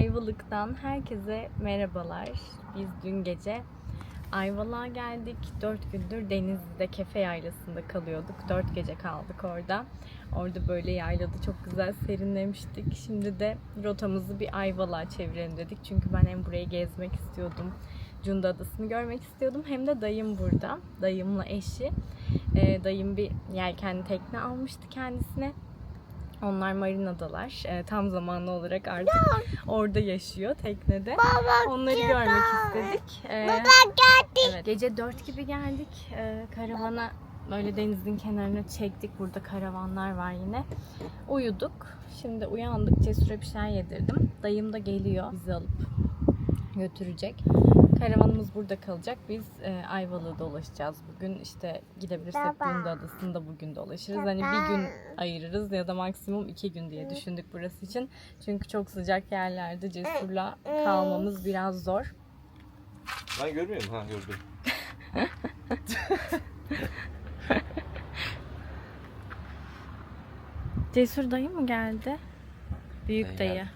Ayvalık'tan herkese merhabalar. Biz dün gece Ayvalık'a geldik. 4 gündür Denizli'de Kefe Yaylası'nda kalıyorduk. 4 gece kaldık orada. Orada böyle yaylada çok güzel serinlemiştik. Şimdi de rotamızı bir Ayvalık'a çevirelim dedik. Çünkü ben hem burayı gezmek istiyordum. Cunda Adası'nı görmek istiyordum. Hem de dayım burada. Dayımla eşi. Ee, dayım bir yelkenli tekne almıştı kendisine. Onlar marinadalar. Ee, tam zamanlı olarak artık orada yaşıyor teknede. Onları görmek istedik. Ee, Evet, gece 4 gibi geldik. Ee, karavana böyle denizin kenarına çektik. Burada karavanlar var yine. Uyuduk. Şimdi uyandık. Cesur'a bir şey yedirdim. Dayım da geliyor bizi alıp götürecek. Karavanımız burada kalacak. Biz e, Ayvalık'ı dolaşacağız bugün. İşte gidebilirsek Bunda Adası'nda bugün dolaşırız. Hani bir gün ayırırız ya da maksimum iki gün diye düşündük burası için. Çünkü çok sıcak yerlerde Cesur'la kalmamız biraz zor. Ben görmüyorum. Ha gördüm. Cesur dayı mı geldi? Büyük Dayı dayı.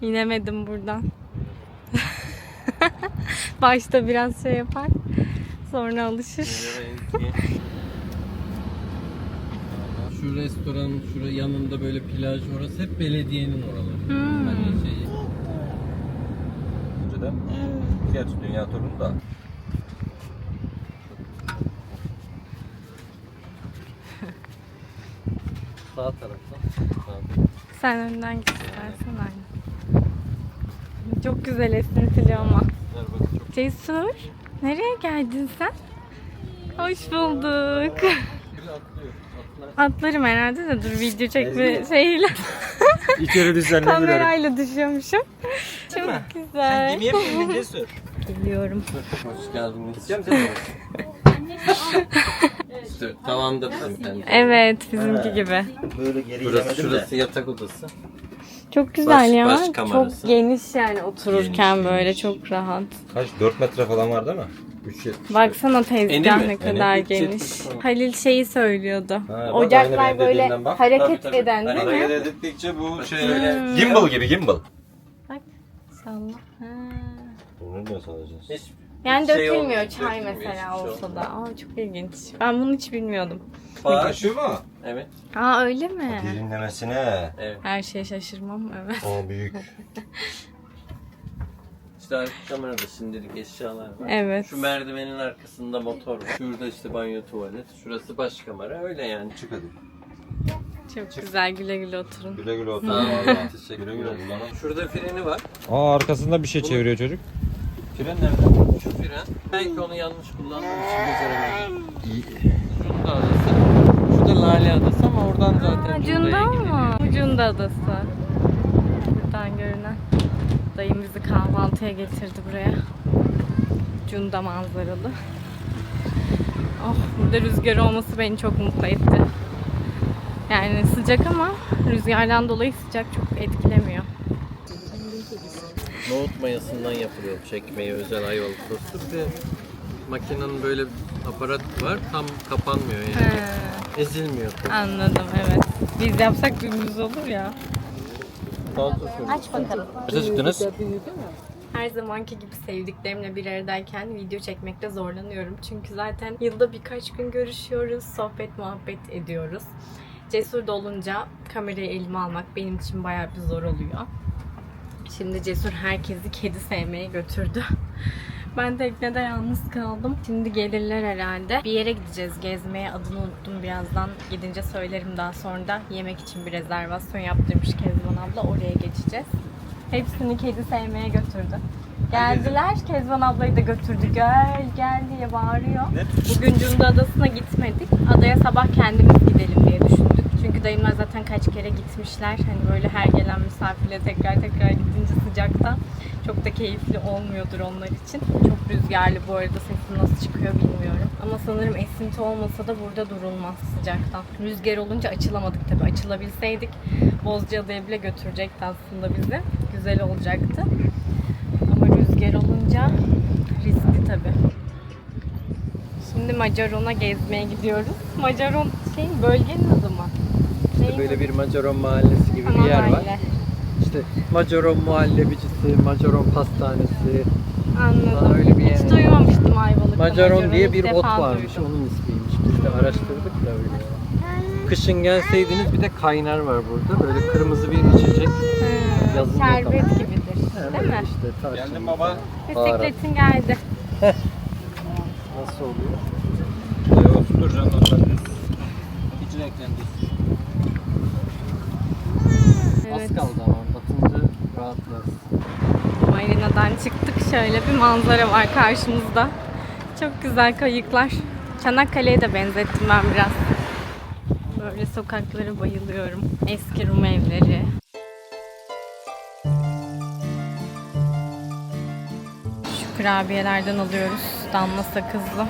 İnemedim buradan. Başta biraz şey yapar. Sonra alışır. Şu restoran, şurada yanında böyle plaj, orası hep belediyenin oraları. Hmm. Hani şey, Önceden gerçi dünya turunu da sağ tarafta. Sağ Sen önden git istersen aynı. Çok güzel esintili ama. Cesur, nereye geldin sen? Hoş bulduk. Atlarım herhalde de dur video çekme şeyiyle İçeri düşen kamerayla düşüyormuşum. Çok güzel. yapayım cesur. Geliyorum. Hoş geldiniz. Gideceğim seni. İşte tavanda bizim kendi. Evet bizimki gibi. Böyle geri Burası, şurası yatak odası. Çok güzel Baş- ya. baş çok geniş yani otururken Geniş, böyle geniş. çok rahat. Kaç? 4 metre falan var değil mi? 3 Baksana tezgah Eni mi? ne kadar Eni. geniş. Halil şeyi söylüyordu. Ha, bak, aynı Ocaklar benim böyle dediğimden bak. hareket Tabii, tabii. eden değil Hareket mi? Hareket ettikçe bu şey Hmm. gimbal gibi gimbal. Bak. Salla. Ha. Bunu ne sanacağız? Hiç Yani Şey dökülmüyor olmuyor, çay dökülmüyor, mesela hiçbir şey olsa da. Aa, çok ilginç. Ben bunu hiç bilmiyordum. var. Şu mu? Evet. Aa öyle mi? Derinlemesine. Evet. Her şeye şaşırmam evet. O büyük. İşte arka kamerada şimdilik eşyalar var. Evet. Şu merdivenin arkasında motor var. Şurada işte banyo tuvalet. Şurası baş kamera. Öyle yani. Çık hadi. Çok güzel güle güle oturun. Güle güle otur. Sağ olun. Teşekkür Güle güle ederim. kullanın. Şurada freni var. Aa arkasında bir şey çeviriyor çocuk. Fren nerede? Şu fren. Belki onu yanlış kullandığım için beceremedim. Şurada adası. Şurada Lale Adası ama oradan zaten Ucunda Cunda'ya gidiyor. mı? Ucunda adası. Buradan görünen. Dayım bizi kahvaltıya getirdi buraya. Cunda manzaralı. Oh burada rüzgar olması beni çok mutlu etti. Yani sıcak ama rüzgardan dolayı sıcak çok etkilemiyor. Nohut mayasından yapılıyor çekmeyi özel ayvalık tostu. Bir de makinenin böyle aparat var tam kapanmıyor yani. He, Ezilmiyor. anladım evet. Biz yapsak dümdüz olur ya. Aç bakalım. Kaça çıktınız? Her zamanki gibi sevdiklerimle bir aradayken video çekmekte zorlanıyorum. Çünkü zaten yılda birkaç gün görüşüyoruz, sohbet muhabbet ediyoruz. Cesur da olunca kamerayı elime almak benim için bayağı bir zor oluyor. Şimdi Cesur herkesi kedi sevmeye götürdü. Ben teknede yalnız kaldım. Şimdi gelirler herhalde. Bir yere gideceğiz gezmeye. Adını unuttum birazdan. Gidince söylerim daha sonra da. Yemek için bir rezervasyon yaptırmış Kezban abla. Oraya geçeceğiz. Hepsini kedi sevmeye götürdü. Geldiler. Kezban ablayı da götürdü. Gel gel diye bağırıyor. Bugün Cunda Adası'na gitmedik. Adaya sabah kendimiz gidelim diye düşündük. Çünkü dayımlar zaten kaç kere gitmişler. Hani böyle her gelen misafirle tekrar tekrar gidince sıcakta çok da keyifli olmuyordur onlar için. Çok rüzgarlı bu arada sesim nasıl çıkıyor bilmiyorum. Ama sanırım esinti olmasa da burada durulmaz sıcaktan. Rüzgar olunca açılamadık tabii. Açılabilseydik Bozcaada'ya bile götürecekti aslında bizi. Güzel olacaktı. Ama rüzgar olunca riskli tabii. Şimdi Macaron'a gezmeye gidiyoruz. Macaron şey bölgenin mı? Neyin Böyle bir Macaron mahallesi gibi bir yer var. İşte Macaron muhallebicisi, Macaron pastanesi. Anladım. Aa, öyle bir yer. Hiç duymamıştım Ayvalık'ta. Macaron diye ilk bir defa ot varmış. duydum. Onun ismiymiş. Biz de araştırdık da öyle. Kışın gelseydiniz bir de kaynar var burada. Böyle kırmızı bir içecek. Hmm, Yazın Şerbet gibidir. Değil mi? İşte tarçın. Geldim baba. Bisikletin geldi. Nasıl oluyor? Yok dur canım ondan. Hiç renklendi. Evet. Az kaldı ama batınca rahatlarız. Marina'dan çıktık. Şöyle bir manzara var karşımızda. Çok güzel kayıklar. Çanakkale'ye de benzettim ben biraz. Böyle sokaklara bayılıyorum. Eski Rum evleri. Şu kurabiyelerden alıyoruz. Damla sakızlı.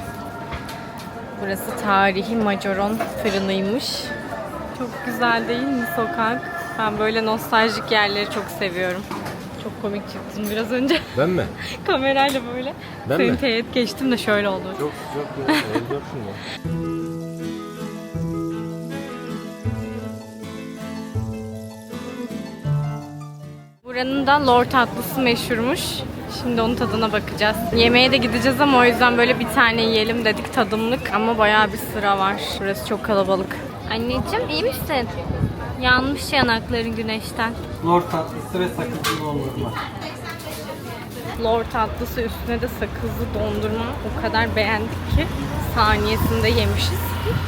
Burası tarihi Macaron fırınıymış. Çok güzel değil mi sokak? Ben böyle nostaljik yerleri çok seviyorum. Çok komik çıktın biraz önce. Ben mi? Kamerayla böyle. Ben Seni mi? teğet geçtim de şöyle oldu. Çok sıcak ya. Buranın da lor tatlısı meşhurmuş. Şimdi onun tadına bakacağız. Yemeğe de gideceğiz ama o yüzden böyle bir tane yiyelim dedik tadımlık. Ama bayağı bir sıra var. Burası çok kalabalık. Anneciğim iyi misin? Yanmış yanakların güneşten. Lor tatlısı ve sakızlı dondurma. Lor tatlısı üstüne de sakızlı dondurma o kadar beğendik ki saniyesinde yemişiz.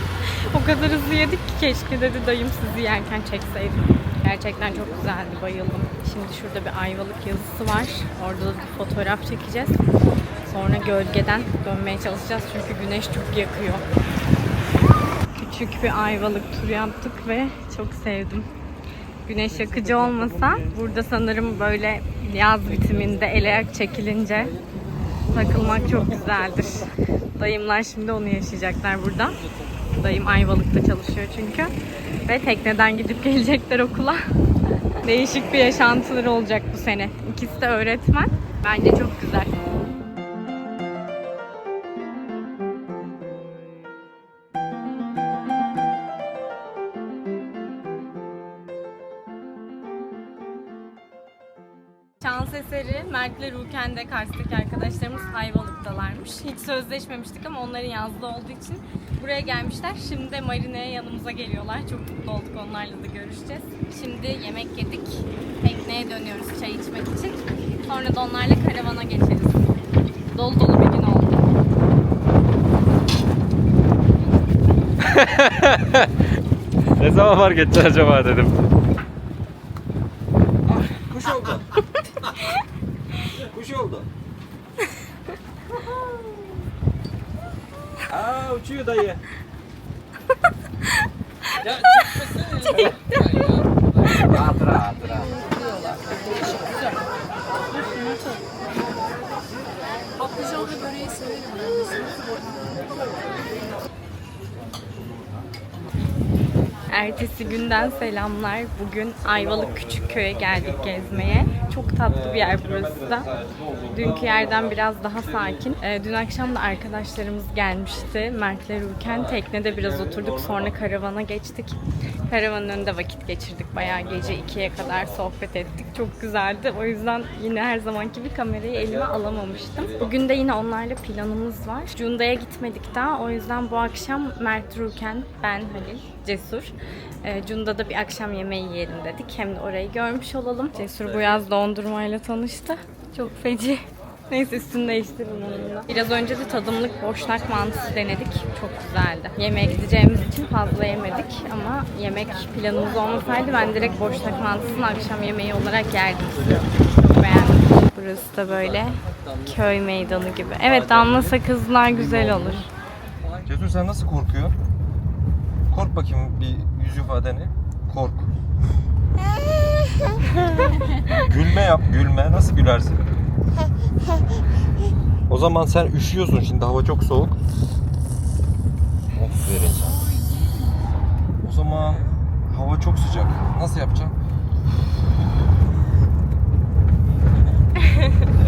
o kadar hızlı yedik ki keşke dedi dayım sizi yerken çekseydim. Gerçekten çok güzeldi, bayıldım. Şimdi şurada bir ayvalık yazısı var. Orada da bir fotoğraf çekeceğiz. Sonra gölgeden dönmeye çalışacağız çünkü güneş çok yakıyor. Küçük bir ayvalık turu yaptık ve çok sevdim. Güneş yakıcı olmasa burada sanırım böyle yaz bitiminde el ayak çekilince takılmak çok güzeldir. Dayımlar şimdi onu yaşayacaklar burada. Dayım Ayvalık'ta çalışıyor çünkü. Ve tekneden gidip gelecekler okula. Değişik bir yaşantıları olacak bu sene. İkisi de öğretmen. Bence çok güzel. Mert'le Ruken'de Kars'taki arkadaşlarımız Ayvalık'talarmış. Hiç sözleşmemiştik ama onların yazlığı olduğu için buraya gelmişler. Şimdi de Marine'ye yanımıza geliyorlar. Çok mutlu olduk onlarla da görüşeceğiz. Şimdi yemek yedik. Tekneye dönüyoruz çay içmek için. Sonra da onlarla karavana geçeriz. Dolu dolu bir gün oldu. ne zaman fark edeceksin acaba dedim. Kuş oldu. Kuş oldu. Uçuyor dayı. Ya çekmesene. Rahat rahat rahat. Ertesi günden selamlar. Bugün Ayvalık Küçükköy'e geldik gezmeye. Çok tatlı bir yer burası da. Dünkü yerden biraz daha sakin. Ee, dün akşam da arkadaşlarımız gelmişti. Mert'le Rurken teknede biraz oturduk. Sonra karavana geçtik. Karavanın önünde vakit geçirdik. Bayağı gece 2'ye kadar sohbet ettik. Çok güzeldi. O yüzden yine her zamanki gibi kamerayı elime alamamıştım. Bugün de yine onlarla planımız var. Cunda'ya gitmedik daha. O yüzden bu akşam Mert Rurken, ben Halil, Cesur. Cunda'da bir akşam yemeği yiyelim dedik. Hem de orayı görmüş olalım. Cesur bu yaz dondurmayla tanıştı. Çok feci. Neyse üstünü değiştirin onunla. Biraz önce de tadımlık boşnak mantısı denedik. Çok güzeldi. Yemeğe gideceğimiz için fazla yemedik ama yemek planımız olmasaydı ben direkt boşnak mantısını akşam yemeği olarak yerdim. Çok beğendim. Burası da böyle köy meydanı gibi. Evet damla sakızlar güzel olur. Cesur sen nasıl korkuyorsun? Kork bakayım bir yüz ifadeni. Kork. gülme yap, gülme. Nasıl gülersin? O zaman sen üşüyorsun şimdi hava çok soğuk. Aferin sana. O zaman hava çok sıcak. Nasıl yapacaksın?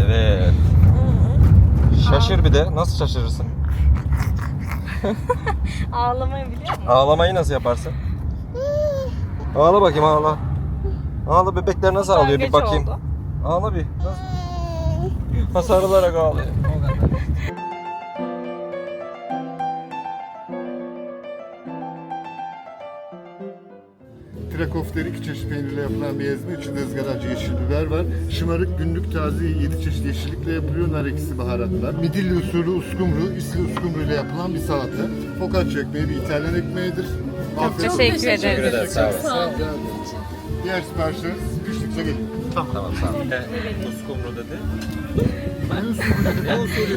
evet. Şaşır bir de. Nasıl şaşırırsın? Ağlamayı biliyor musun? Ağlamayı nasıl yaparsın? Ağla bakayım ağla. Ağla bebekler nasıl ağlıyor bir bakayım. oldu. Ağla bir. Nasıl? Sarılarak ağlıyor. Trakofteri iki çeşit peynirle yapılan bir ezme. İçinde ızgara acı yeşil biber var. Şımarık günlük taze yedi çeşit yeşillikle yapılıyor. Nar ekşisi baharatlar. Midilli usulü uskumru, isli uskumru ile yapılan bir salata. Focaccia ekmeği bir İtalyan ekmeğidir. Afiyet olsun. Teşekkür ederiz. Sağ ol. Diğer siparişleriniz piştikçe gelin. Tamam sağ ol. Uskumru dedi.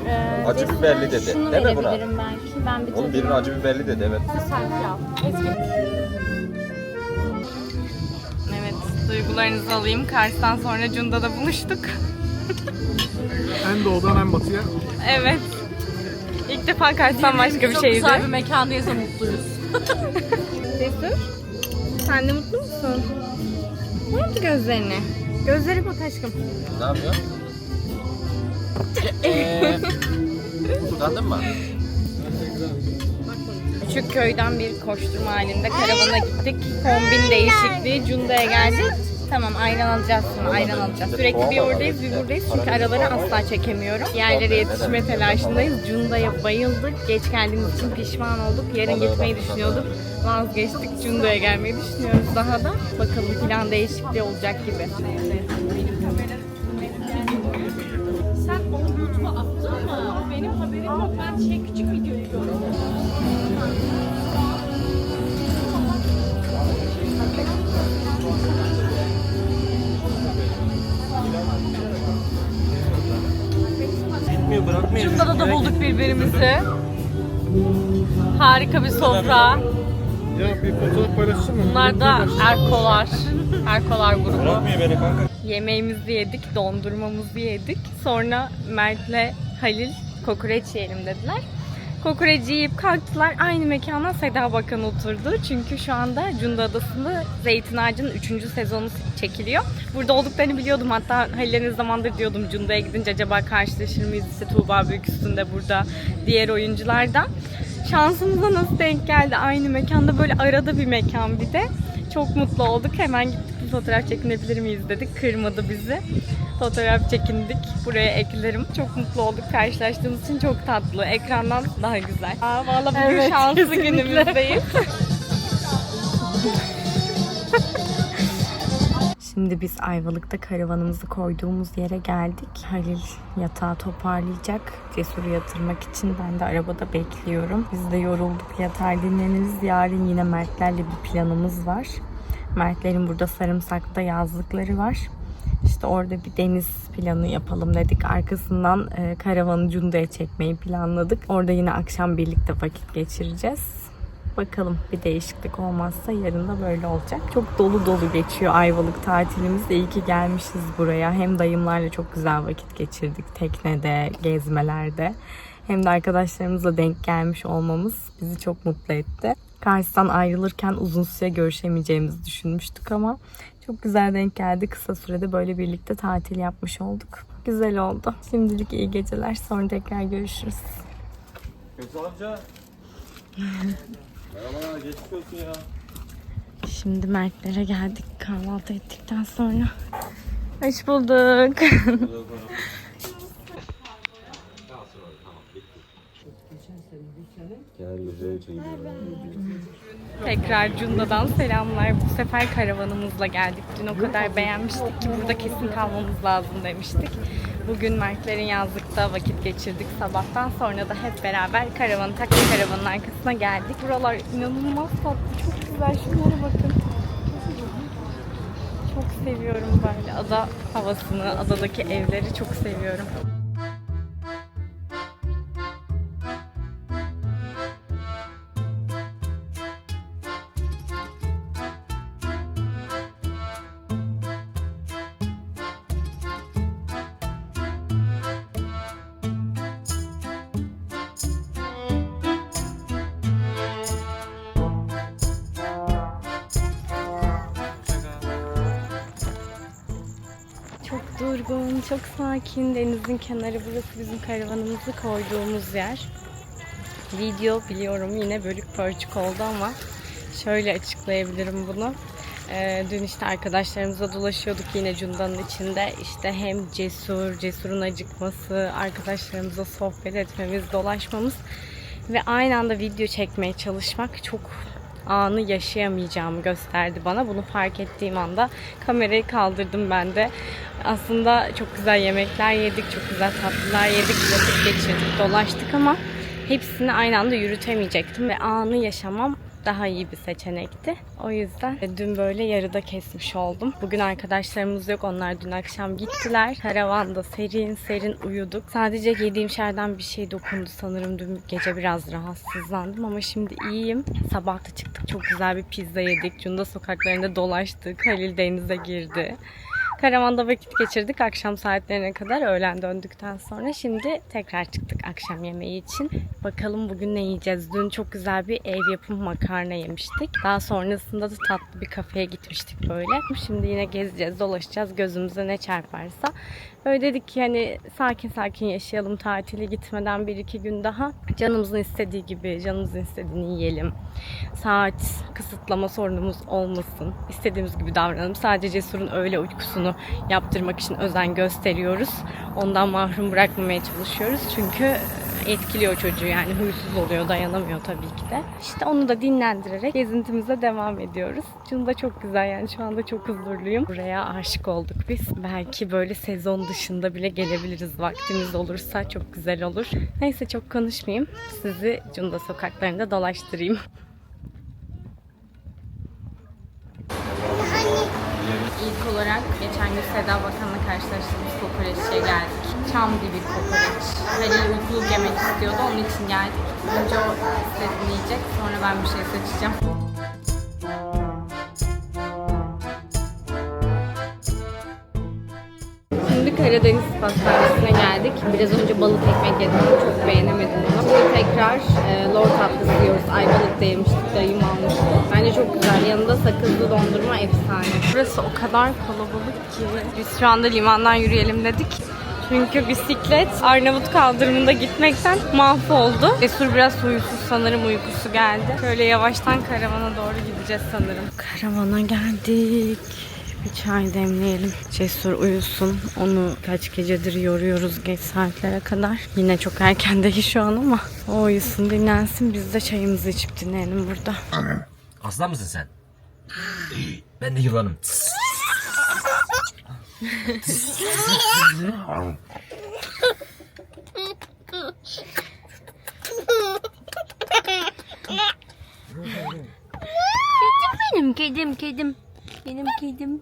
Ee, Acı Cesur'a biberli dedi. Şunu Değil mi buna? verebilirim belki. Ben bir Oğlum tadına- birinin acı biberli dedi evet. Al. Eski. Evet, duygularınızı alayım. Kars'tan sonra Cunda'da buluştuk. En doğudan en batıya. Evet. İlk defa Kars'tan başka bir Çok şeydi. güzel bir mekandayız ve mutluyuz. Cesur, sen de mutlu musun? Ne yaptı gözlerini? Gözleri bak aşkım. Ne yapıyorsun? Eee. Utandın mı? Küçük köyden bir koşturma halinde karavana gittik. Kombin değişikliği, Cunda'ya geldik. Tamam ayran alacağız sonra ayran alacağız. Sürekli bir oradayız bir buradayız çünkü araları asla çekemiyorum. Yerlere yetişme telaşındayız. Cunda'ya bayıldık. Geç geldiğimiz için pişman olduk. Yarın gitmeyi düşünüyorduk. Vazgeçtik. Cunda'ya gelmeyi düşünüyoruz daha da. Bakalım plan değişikliği olacak gibi. Sen onu YouTube'a attın mı? Benim haberim yok. Ben şey küçük video yapıyorum. Birbirimizi. Harika bir sofra. Ya bir fotoğraf paylaşsın mı? Bunlar da Erkolar. Erkolar grubu. Bırakmıyor beni kanka. Yemeğimizi yedik, dondurmamızı yedik. Sonra Mert'le Halil kokoreç yiyelim dediler. Kokoreci yiyip kalktılar. Aynı mekana Seda Bakan oturdu. Çünkü şu anda Cunda Adası'nda Zeytin Ağacı'nın 3. sezonu çekiliyor. Burada olduklarını biliyordum. Hatta Halil'e zamandır diyordum Cunda'ya gidince acaba karşılaşır mıyız? İşte Tuğba Büyüküstün de burada. Diğer oyunculardan. Şansımıza nasıl denk geldi aynı mekanda böyle arada bir mekan bir de. Çok mutlu olduk. Hemen gittik bir fotoğraf çekinebilir miyiz dedik. Kırmadı bizi. Fotoğraf çekindik. Buraya eklerim. Çok mutlu olduk. Karşılaştığımız için çok tatlı. Ekrandan daha güzel. Aa, vallahi bugün Evet, şanslı kesinlikle. günümüzdeyiz. Şimdi biz Ayvalık'ta karavanımızı koyduğumuz yere geldik. Halil yatağı toparlayacak. Cesur'u yatırmak için ben de arabada bekliyorum. Biz de yorulduk yatar dinleniriz. Yarın yine Mertlerle bir planımız var. Mertlerin burada sarımsakta yazlıkları var. İşte orada bir deniz planı yapalım dedik. Arkasından e, karavanı Cunda'ya çekmeyi planladık. Orada yine akşam birlikte vakit geçireceğiz. Bakalım bir değişiklik olmazsa yarın da böyle olacak. Çok dolu dolu geçiyor Ayvalık tatilimiz. İyi ki gelmişiz buraya. Hem dayımlarla çok güzel vakit geçirdik. Teknede, gezmelerde. Hem de arkadaşlarımızla denk gelmiş olmamız bizi çok mutlu etti. Kars'tan ayrılırken uzun süre görüşemeyeceğimizi düşünmüştük ama çok güzel denk geldi. Kısa sürede böyle birlikte tatil yapmış olduk. Güzel oldu. Şimdilik iyi geceler. Sonra tekrar görüşürüz. Kötü amca. Merhaba geçmiş olsun ya. Şimdi Mertlere geldik kahvaltı ettikten sonra. Hoş bulduk. Gel güzel çekiyor. Tekrar Cunda'dan selamlar. Bu sefer karavanımızla geldik. Dün o kadar beğenmiştik ki burada kesin kalmamız lazım demiştik. Bugün Mertlerin yazlıkta vakit geçirdik sabahtan. Sonra da hep beraber karavanı taktık karavanın arkasına geldik. Buralar inanılmaz tatlı. Çok güzel. Şunlara bakın. Çok seviyorum böyle ada havasını, adadaki evleri çok seviyorum. Durgun, çok sakin. Denizin kenarı burası bizim karavanımızı koyduğumuz yer. Video biliyorum yine bölük pörçük oldu ama şöyle açıklayabilirim bunu. Ee, dün işte arkadaşlarımızla dolaşıyorduk yine Cunda'nın içinde. İşte hem cesur, cesurun acıkması, arkadaşlarımızla sohbet etmemiz, dolaşmamız ve aynı anda video çekmeye çalışmak çok anı yaşayamayacağımı gösterdi bana. Bunu fark ettiğim anda kamerayı kaldırdım ben de. Aslında çok güzel yemekler yedik, çok güzel tatlılar yedik, vakit geçirdik, dolaştık ama hepsini aynı anda yürütemeyecektim ve anı yaşamam daha iyi bir seçenekti. O yüzden dün böyle yarıda kesmiş oldum. Bugün arkadaşlarımız yok. Onlar dün akşam gittiler. Karavanda serin serin uyuduk. Sadece yediğim şeylerden bir şey dokundu sanırım. Dün gece biraz rahatsızlandım ama şimdi iyiyim. Sabah da çıktık. Çok güzel bir pizza yedik. Cunda sokaklarında dolaştık. Halil denize girdi. Karavanda vakit geçirdik akşam saatlerine kadar öğlen döndükten sonra. Şimdi tekrar çıktık akşam yemeği için. Bakalım bugün ne yiyeceğiz? Dün çok güzel bir ev yapımı makarna yemiştik. Daha sonrasında da tatlı bir kafeye gitmiştik böyle. Şimdi yine gezeceğiz, dolaşacağız. Gözümüze ne çarparsa. Böyle dedik ki hani sakin sakin yaşayalım tatili gitmeden bir iki gün daha. Canımızın istediği gibi, canımızın istediğini yiyelim. Saat kısıtlama sorunumuz olmasın. İstediğimiz gibi davranalım. Sadece Cesur'un öğle uykusunu yaptırmak için özen gösteriyoruz. Ondan mahrum bırakmamaya çalışıyoruz. Çünkü etkiliyor çocuğu yani huysuz oluyor dayanamıyor tabii ki de. İşte onu da dinlendirerek gezintimize devam ediyoruz. Cunda çok güzel yani şu anda çok huzurluyum. Buraya aşık olduk biz. Belki böyle sezon dışında bile gelebiliriz vaktimiz olursa çok güzel olur. Neyse çok konuşmayayım. Sizi Cunda sokaklarında dolaştırayım. İlk olarak geçen gün Seda Bakan'la karşılaştığımız kokoreççiye geldik. Çam gibi kokoreç. Halil uykuluk yemek istiyordu, onun için geldik. Önce o istediğini yiyecek, sonra ben bir şey seçeceğim. Karadeniz Pastanesi'ne geldik. Biraz önce balık ekmek yedim. Çok beğenemedim. Şimdi tekrar e, lor tatlısı yiyoruz. Ayvalık'ta yemiştik. Dayım almıştı. Bence çok güzel. Yanında sakızlı dondurma efsane. Burası o kadar kalabalık ki. Biz şu anda limandan yürüyelim dedik. Çünkü bisiklet Arnavut kaldırımında gitmekten mahvoldu. Cesur biraz huysuz sanırım uykusu geldi. Şöyle yavaştan karavana doğru gideceğiz sanırım. Karavana geldik. Bir çay demleyelim. Cesur uyusun. Onu kaç gecedir yoruyoruz geç saatlere kadar. Yine çok erken değil şu an ama o uyusun dinlensin. Biz de çayımızı içip dinleyelim burada. Aslan mısın sen? Ben de yılanım. Benim kedim kedim. Benim kedim.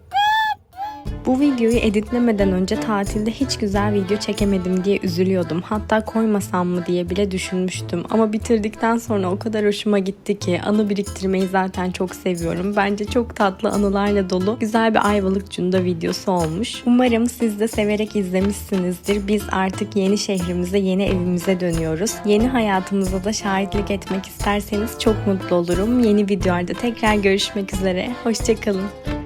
Bu videoyu editlemeden önce tatilde hiç güzel video çekemedim diye üzülüyordum. Hatta koymasam mı diye bile düşünmüştüm. Ama bitirdikten sonra o kadar hoşuma gitti ki anı biriktirmeyi zaten çok seviyorum. Bence çok tatlı anılarla dolu güzel bir Ayvalık Cunda videosu olmuş. Umarım siz de severek izlemişsinizdir. Biz artık yeni şehrimize, yeni evimize dönüyoruz. Yeni hayatımıza da şahitlik etmek isterseniz çok mutlu olurum. Yeni videolarda tekrar görüşmek üzere. Hoşçakalın.